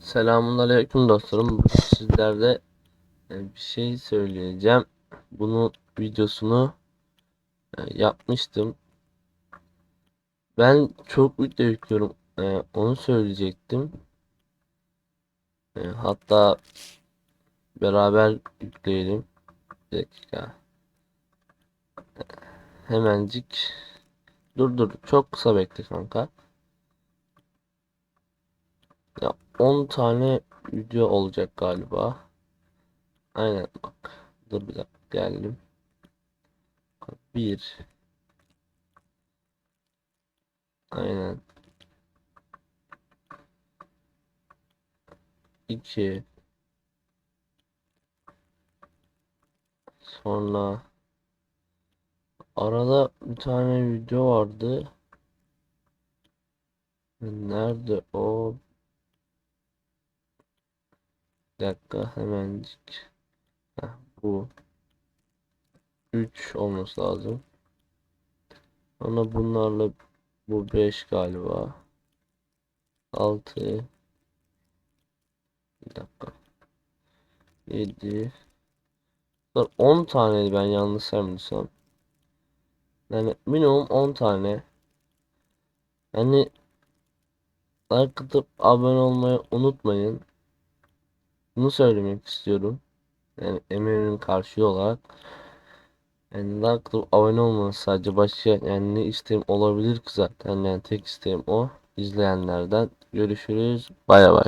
Selamünaleyküm dostlarım. Sizlerle e, bir şey söyleyeceğim. Bunun videosunu e, yapmıştım. Ben çok video yüklüyorum. E, Onu söyleyecektim. Hatta beraber yükleyelim. Bir dakika. Hemencik. Dur dur. Çok kısa bekle kanka. Ya 10 tane video olacak galiba. Aynen bak. Dur bir dakika geldim. Bir. Aynen. İki. Sonra arada bir tane video vardı. Nerede o? Bir dakika hemencik. Heh, bu. 3 olması lazım. Sonra bunlarla bu 5 galiba. 6 Bir dakika. 7 10 taneydi ben yanlış saymışsam. Yani minimum 10 tane. Yani like atıp abone olmayı unutmayın. Bunu söylemek istiyorum. Yani emeğimin karşılığı olarak. Yani like abone olmanız sadece başka yani ne isteğim olabilir ki zaten yani tek isteğim o. İzleyenlerden görüşürüz. Bay bay.